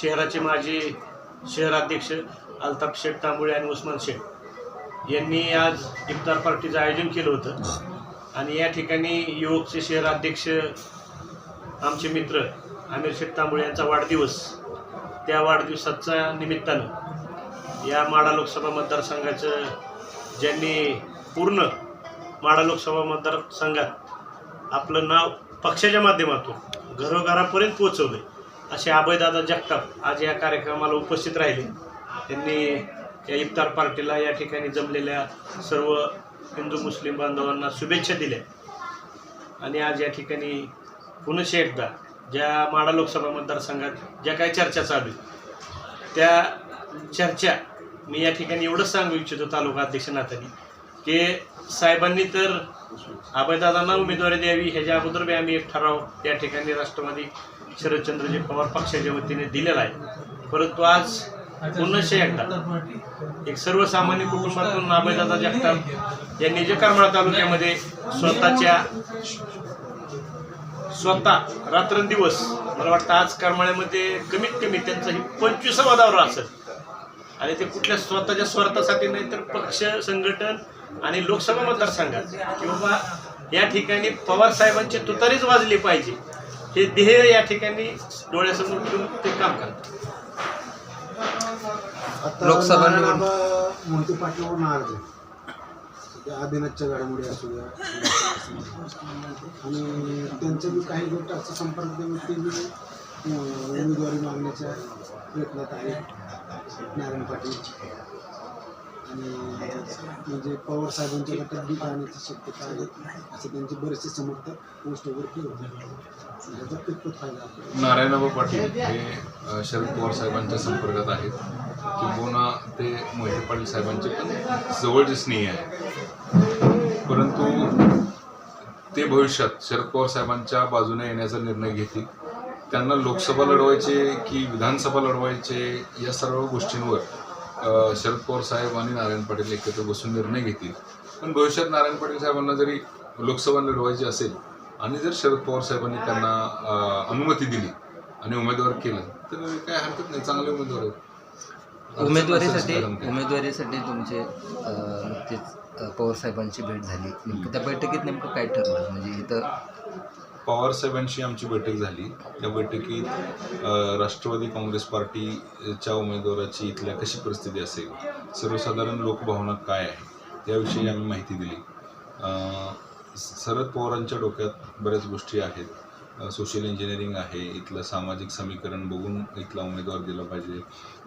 शहराचे माजी शहराध्यक्ष अल्ताफ शेख तांबुळे आणि उस्मान शेख यांनी आज इफ्तार पार्टीचं आयोजन केलं होतं. आणि या ठिकाणी युवकचे शहराध्यक्ष आमचे मित्र आमिर शेख तांबुळे यांचा वाढदिवस त्या वाढदिवसाच्या निमित्तानं या माडा लोकसभा मतदारसंघाचं ज्यांनी पूर्ण माडा लोकसभा मतदारसंघात आपलं नाव पक्षाच्या माध्यमातून घरोघरापर्यंत पोहोचवले असे अभयदादा जगताप आज या कार्यक्रमाला उपस्थित राहिले. त्यांनी या इफ्तार पार्टीला या ठिकाणी जमलेल्या सर्व हिंदू मुस्लिम बांधवांना शुभेच्छा दिल्या. आणि आज या ठिकाणी पुनशे एकदा ज्या माडा लोकसभा मतदारसंघात ज्या काही चर्चा चालू त्या चर्चा मी या ठिकाणी एवढंच सांगू इच्छितो तालुका अध्यक्ष नात्याने की साहेबांनी तर अभयदादांना उमेदवारी द्यावी ह्याच्या अगोदर बी आम्ही एक ठराव या ठिकाणी राष्ट्रवादी शरदचंद्रजी पवार पक्षाच्या वतीने दिलेला आहे. परंतु आज पूर्णशे एकदा एक सर्वसामान्य कुटुंबातून नाबेदादा जगताप यांनी जे करमाळा तालुक्यामध्ये स्वतःच्या स्वतः रात्रंदिवस मला वाटतं आज करमाळ्यामध्ये कमीत कमी त्यांचा ही पंचवीसावा दौरा असेल. आणि ते कुठल्या स्वतःच्या स्वार्थासाठी नाही तर पक्ष संघटन आणि लोकसभा मतदारसंघात. किंवा या ठिकाणी पवार साहेबांची तुतारीच वाजली पाहिजे. हे ध्येय या ठिकाणी डोळ्यासमोर ठेवून ते काम करतात. लोकसभा निवडणूक- मोहिते पाटलावर नाराज आहे आदिनाथच्या घडामोडी असू द्या. आणि त्यांचे बी काही गट असं संपर्क देऊन ते बी अं, उमेदवारी मागण्याच्या प्रयत्नात आहेत. नारायण पाटील. आणि म्हणजे पवार साहेबांच्या गटात बी पाहण्याची शक्यता आहे. असं त्यांचे बरेचसे समर्थक पोस्टवर ठेवतात याचा कितपत फायदा आपल्याला नारायणबाबा पाटील हे शरद पवार साहेबांच्या संपर्कात आहेत. किंबहुना ते मोहिते पाटील साहेबांचे पण जवळचे स्नेही आहे परंतु ते भविष्यात शरद पवार साहेबांच्या बाजूने येण्याचा निर्णय घेतील. त्यांना लोकसभा लढवायचे की विधानसभा लढवायचे या सर्व गोष्टींवर शरद पवार साहेब आणि नारायण पाटील एकत्र बसून निर्णय घेतील. पण भविष्यात नारायण पाटील साहेबांना जरी लोकसभा लढवायची असेल आणि जर शरद पवार साहेबांनी त्यांना अनुमती दिली आणि उमेदवार केलं तर काय हरकत नाही. चांगले उमेदवार आहेत. उमेदवारीसाठी. उमेदवारीसाठी तुमचे नुकतेच पवार साहेबांची भेट झाली. नेमकं त्या बैठकीत नेमकं काय ठरलं? म्हणजे इथं पवार साहेबांशी आमची बैठक झाली. त्या बैठकीत राष्ट्रवादी काँग्रेस पार्टीच्या उमेदवाराची इथल्या कशी परिस्थिती असेल सर्वसाधारण लोकभावना काय आहे याविषयी आम्ही माहिती दिली. शरद पवारांच्या डोक्यात बऱ्याच गोष्टी आहेत. सोशल इंजिनिअरिंग आहे इथलं सामाजिक समीकरण बघून इथला उमेदवार दिला पाहिजे.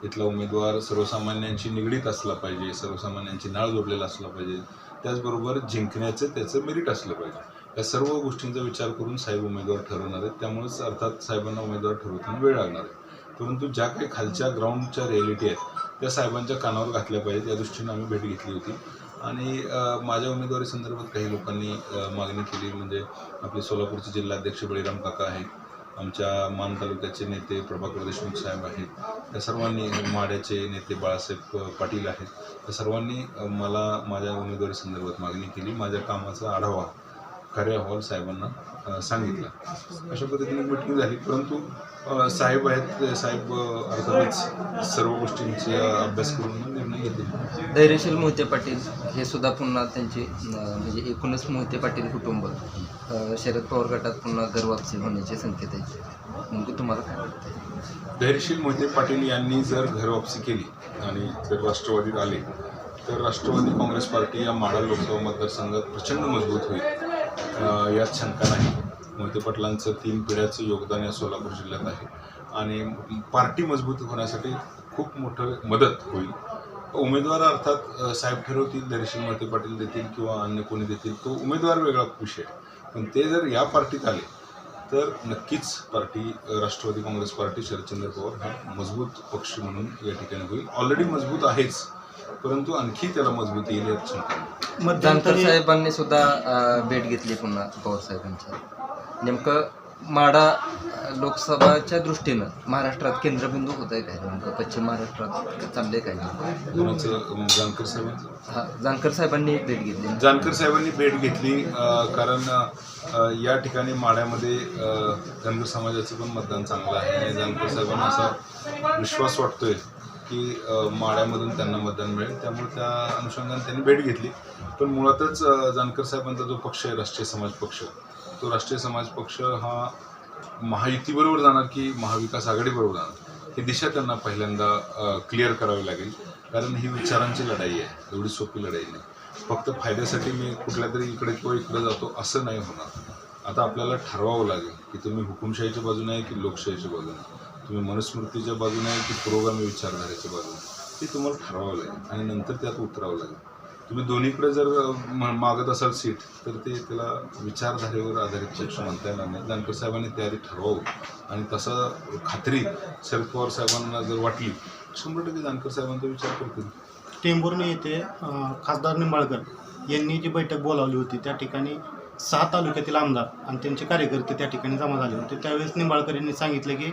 इथला उमेदवार सर्वसामान्यांशी निगडीत असला पाहिजे सर्वसामान्यांची नाळ जोडलेला असला पाहिजे. त्याचबरोबर जिंकण्याचं त्याचं मेरिट असलं पाहिजे. या सर्व गोष्टींचा विचार करून साहेब उमेदवार ठरवणार आहेत. त्यामुळेच अर्थात साहेबांना उमेदवार ठरवताना वेळ लागणार आहे. परंतु ज्या काही खालच्या ग्राउंडच्या रिॲलिटी आहेत त्या साहेबांच्या कानावर घातल्या पाहिजेत. या दृष्टीनं आम्ही भेट घेतली होती. आणि माझ्या उमेदवारी संदर्भात काही लोकांनी मागणी केली. म्हणजे आपले सोलापूरचे जिल्हाध्यक्ष बळीराम काका आहेत. आमच्या मान तालुक्याचे नेते प्रभाकर देशमुख साहेब आहेत. त्या सर्वांनी माड्याचे नेते बाळासाहेब पाटील आहेत. त्या सर्वांनी मला माझ्या उमेदवारी संदर्भात मागणी केली. माझ्या कामाचा आढावा कार्य अहवाल साहेबांना सांगितला. अशा पद्धतीने मिटिंग झाली परंतु साहेब आहेत साहेब अर्थातच सर्व गोष्टींचे अभ्यास करून निर्णय घेतील. धैर्यशील मोहिते पाटील हे सुद्धा पुन्हा त्यांचे म्हणजे एकूणच मोहिते पाटील कुटुंब शरद पवार गटात पुन्हा घरवापसी होण्याचे संकेत आहेत. नेमकं तुम्हाला काय वाटतं धैर्यशील मोहिते पाटील यांनी जर घरवापसी केली आणि जर राष्ट्रवादीत आले तर राष्ट्रवादी काँग्रेस पार्टी या माडा लोकसभा मतदारसंघात प्रचंड मजबूत होईल. यात शंका नाही. मोहिते पाटलांचं तीन पिढ्याचं योगदान या सोलापूर जिल्ह्यात आहे. आणि पार्टी मजबूत होण्यासाठी खूप मोठं मदत होईल. उमेदवार अर्थात साहेब ठरवतील दर्शन मोहिते पाटील देतील किंवा अन्य कोणी देतील तो उमेदवार वेगळा विषय आहे. पण ते जर या पार्टीत आले तर नक्कीच party Rashtrawadi Congress party Sharadchandra Pawar हा मजबूत पक्ष म्हणून या ठिकाणी होईल. ऑलरेडी मजबूत आहेच. परंतु आणखी त्याला मजबूत येईल यात शंका नाही. जानकर मध्यंतरी साहेबांनी सुद्धा अं, भेट घेतली पुन्हा पवार साहेबांच्या नेमकं माडा लोकसभाच्या दृष्टीनं महाराष्ट्रात केंद्रबिंदू होत आहे काय? नेमकं पश्चिम महाराष्ट्रात चाललंय काय? कोणाचं अं, जानकर साहेबांचं? हा जानकर साहेबांनी एक भेट घेतली जानकर साहेबांनी भेट घेतली अ, कारण अ, या ठिकाणी माड्यामध्ये अ, धनगर समाजाचं पण मतदान चांगलं आहे. आणि जानकर साहेबांना असा विश्वास वाटतोय. की माळ्यामधून त्यांना मतदान मिळेल. त्यामुळे त्या अनुषंगाने त्यांनी भेट घेतली. पण मुळातच जानकर साहेबांचा जो पक्ष आहे राष्ट्रीय समाज पक्ष तो राष्ट्रीय समाज पक्ष हा महायुतीबरोबर जाणार की महाविकास आघाडीबरोबर जाणार? ही दिशा त्यांना पहिल्यांदा क्लिअर करावी लागेल. कारण ही विचारांची लढाई आहे. एवढी सोपी लढाई नाही. फक्त फायद्यासाठी मी कुठल्या तरी इकडे किंवा इकडे जातो असं नाही होणार. आता आपल्याला ठरवावं लागेल की तुम्ही हुकुमशाहीच्या बाजूने आहे की लोकशाहीच्या बाजूने? तुम्ही मनुस्मृतीच्या बाजूने आहे की पुरोगामी विचारधाराच्या बाजूने ते तुम्हाला ठरवावं लागेल आणि नंतर त्यात उतरावं लागेल. तुम्ही दोन्हीकडे जर म- मागत असाल सीट तर ते त्याला विचारधारेवर आधारित पक्ष म्हणता येणार नाही जानकर साहेबांनी त्याआधी ठरवावं. आणि तसं खात्री शरद पवार साहेबांना जर वाटली शंभर टक्के जानकर साहेबांचा विचार करतील. टेंभुर्णी येथे खासदार निंबाळकर यांनी जी बैठक बोलावली होती त्या ठिकाणी सहा तालुक्यातील आमदार आणि त्यांचे कार्यकर्ते त्या ठिकाणी जमा झाले होते. त्यावेळेस निंबाळकर यांनी सांगितलं की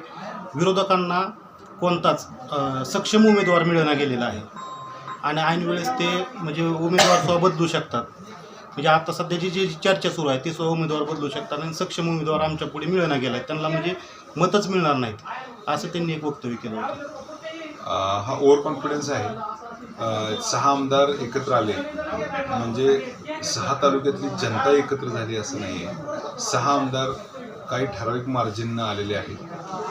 विरोधकांना कोणताच सक्षम उमेदवार मिळवला गेलेला आहे. आणि ऐनवेळेस ते म्हणजे उमेदवार सुद्धा बदलू शकतात. म्हणजे आता सध्याची जी चर्चा सुरू आहे ती सुद्धा उमेदवार बदलू शकतात आणि सक्षम उमेदवार आमच्या पुढे मिळवला गेला आहे. त्यांना म्हणजे मतच मिळणार नाहीत असं त्यांनी एक वक्तव्य केलं होतं. हा ओव्हर कॉन्फिडन्स आहे. सहा आमदार एकत्र आले. म्हणजे सहा तालुक्यातली जनता एकत्र झाली असं नाही आहे सहा आमदार काही ठराविक मार्जिननं आलेले आहेत.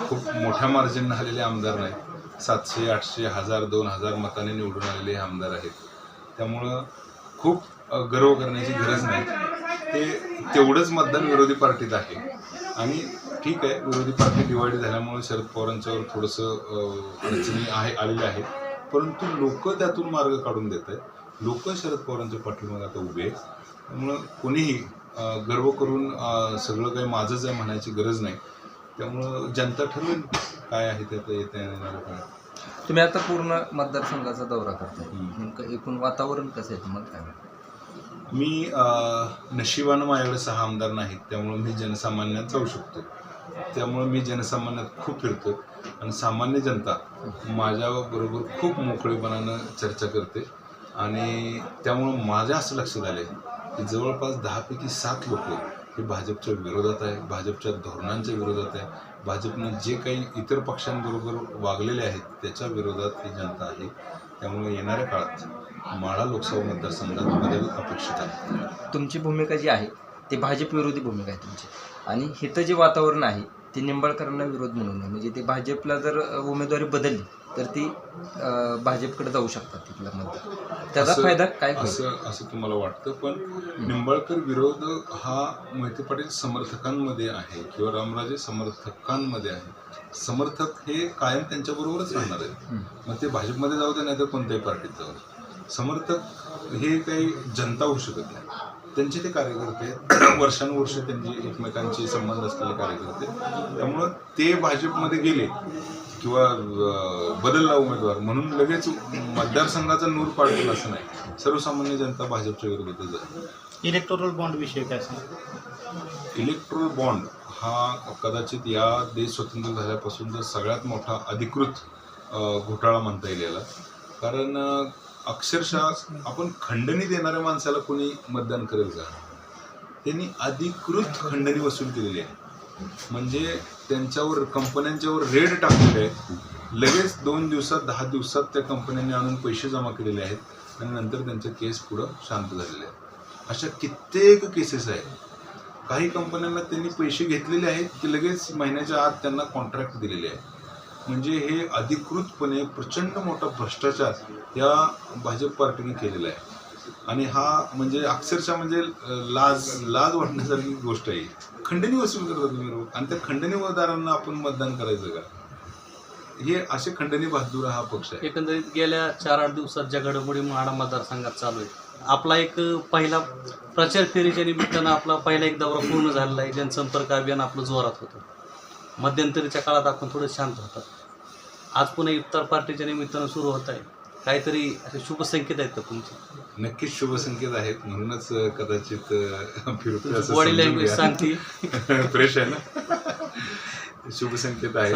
खूप मोठ्या मार्जिननं आलेले आमदार नाही. सातशे आठशे हजार दोन हजार मताने निवडून आलेले हे आमदार आहेत. त्यामुळं खूप गर्व करण्याची गरज नाही. ते तेवढंच मतदान विरोधी पार्टीत आहे. आणि ठीक आहे विरोधी पार्टी डिवाईड झाल्यामुळे शरद पवारांच्यावर थोडंसं अडचणी आहे आलेल्या आहेत. परंतु लोक त्यातून मार्ग काढून देत आहेत लोक शरद पवारांच्या पाठीमागे आता उभे आहेत. त्यामुळं कोणीही गर्व करून सगळं काही माझंच आहे म्हणायची गरज नाही. त्यामुळं जनता ठरवेल काय आहे ते आता येत्या येणाऱ्या काळात तुम्ही आता पूर्ण मतदारसंघाचा दौरा करताय. नेमकं एकूण वातावरण कसं आहे तुम्हाला काय? मी नशिबानं माझ्याकडे सहा आमदार नाहीत. त्यामुळे मी जनसामान्यात जाऊ शकतो त्यामुळे मी जनसामान्यात खूप फिरतो आणि सामान्य जनता माझ्याबरोबर खूप मोकळेपणानं चर्चा करते. आणि त्यामुळं माझ्या असं लक्षात आलं आहे की जवळपास दहापैकी सात लोक हे भाजपच्या विरोधात आहे भाजपच्या धोरणांच्या विरोधात आहे. भाजपनं जे काही इतर पक्षांबरोबर वागलेले आहेत त्याच्या विरोधात ही जनता आहे. त्यामुळे येणाऱ्या काळात माळा लोकसभा मतदारसंघात बदल अपेक्षित आहे तुमची भूमिका जी आहे ती भाजप विरोधी भूमिका आहे तुमची. आणि हिथं जे वातावरण आहे ते निंबाळकरांना विरोध म्हणून आहे म्हणजे ते भाजपला जर उमेदवारी बदलली तर ती भाजपकडे जाऊ शकतात तिथला मतदार त्याचा फायदा काय असं असं तुम्हाला वाटतं पण निंबाळकर विरोध हा मोहिते पाटील समर्थकांमध्ये आहे किंवा रामराजे समर्थकांमध्ये आहे. समर्थक हे कायम त्यांच्याबरोबरच राहणार आहेत. मग ते भाजपमध्ये जाऊ दे नाही तर कोणत्याही पार्टीत जाऊ. समर्थक हे काही जनता होऊ शकत नाही. त्यांचे ते कार्यकर्ते. वर्षानुवर्ष त्यांची एकमेकांचे संबंध असलेले कार्यकर्ते त्यामुळं ते भाजपमध्ये गेले किंवा बदलला उमेदवार म्हणून लगेच मतदारसंघाचा नूर पाडतील असं नाही. सर्वसामान्य जनता भाजपच्या विरोधातच आहे. इलेक्टोरल बॉन्ड विषयी काय इलेक्ट्रोल बॉन्ड हा कदाचित या देश स्वतंत्र झाल्यापासूनचा सगळ्यात मोठा अधिकृत घोटाळा म्हणता येईल याला. कारण अक्षरशः आपण खंडणी देणाऱ्या माणसाला कोणी मतदान करेल का त्यांनी अधिकृत खंडणी वसूल केलेली आहे. म्हणजे त्यांच्यावर कंपन्यांच्यावर रेड टाकलेले आहेत. लगेच दोन दिवसात दहा दिवसात त्या कंपन्यांनी आणून पैसे जमा केलेले आहेत आणि नंतर त्यांचे केस पुढं शांत झालेले आहेत. अशा कित्येक केसेस आहेत. काही कंपन्यांना त्यांनी पैसे घेतलेले आहेत की लगेच महिन्याच्या आत त्यांना कॉन्ट्रॅक्ट दिलेले आहे. म्हणजे हे अधिकृतपणे प्रचंड मोठा भ्रष्टाचार या भाजप पार्टीने केलेला आहे. आणि हा म्हणजे अक्षरशः म्हणजे लाज लाज वाटण्यासारखी गोष्ट आहे. खंडणी वसूल करता तुम्ही लोक. आणि त्या खंडणीदारांना आपण मतदान करायचं का? हे असे खंडणी बहादूर हा पक्ष आहे. एकंदरीत गेल्या चार आठ दिवसात ज्या घडामोडी म्हाडा मतदारसंघात चालू आहे आपला एक पहिला प्रचार फेरीच्या निमित्तानं आपला पहिला एक दौरा पूर्ण झालेला आहे. जनसंपर्क अभियान आपलं जोरात होतं. मध्यंतरीच्या काळात आपण थोडं शांत होतात. आज पुन्हा इफ्तार पार्टीच्या निमित्तानं सुरू होत आहे. काहीतरी असे शुभ संकेत आहेत का तुमचे? नक्कीच शुभ संकेत आहेत. म्हणूनच कदाचित बॉडी लँग्वेज. सांगते फ्रेश आहे ना? आहे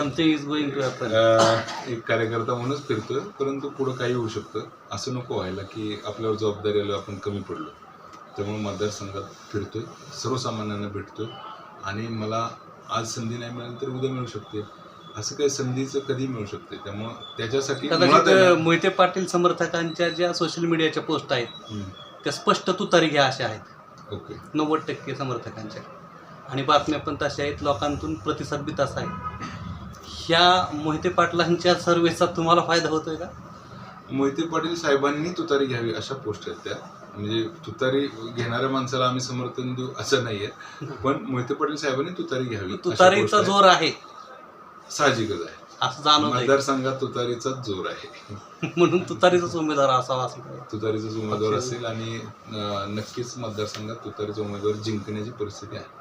टू हॅपन अं, एक कार्यकर्ता म्हणूनच फिरतोय परंतु पुढं काही होऊ शकतं. असं नको व्हायला की आपल्यावर जबाबदारी आल्यावर आपण कमी पडलो. त्यामुळे मतदारसंघात फिरतोय. सर्वसामान्यांना भेटतोय. आणि मला आज संधी नाही मिळाली तर उद्या मिळू शकते. असं काही संधीचं कधी मिळू शकते त्यामुळं त्याच्यासाठी मुळात आहे कदाचित ना- मोहिते पाटील समर्थकांच्या ज्या सोशल मीडियाच्या पोस्ट आहेत हम्म, त्या स्पष्ट तुतारी घ्या अशा आहेत. ओके. नव्वद टक्के समर्थकांच्या. आणि बातम्या पण तशा आहेत लोकांतून प्रतिसाद बी तसा आहे. ह्या मोहिते पाटलांच्या सर्वेचा तुम्हाला फायदा होतोय का? मोहिते पाटील साहेबांनी तुतारी घ्यावी अशा पोस्ट आहेत त्या. म्हणजे तुतारी घेणाऱ्या माणसाला आम्ही समर्थन देऊ असं नाहीये. पण मोहिते पाटील साहेबांनी तुतारी घ्यावी अशा तुतारीचा आहेत. जोर आहे. साहजिकच आहे. असं जाणवत मतदारसंघात तुतारीचाच जोर आहे. म्हणून तुतारीचाच उमेदवार असावा असं. तुतारीचाच उमेदवार असेल आणि अं, नक्कीच मतदारसंघात तुतारीचा उमेदवार जिंकण्याची परिस्थिती आहे.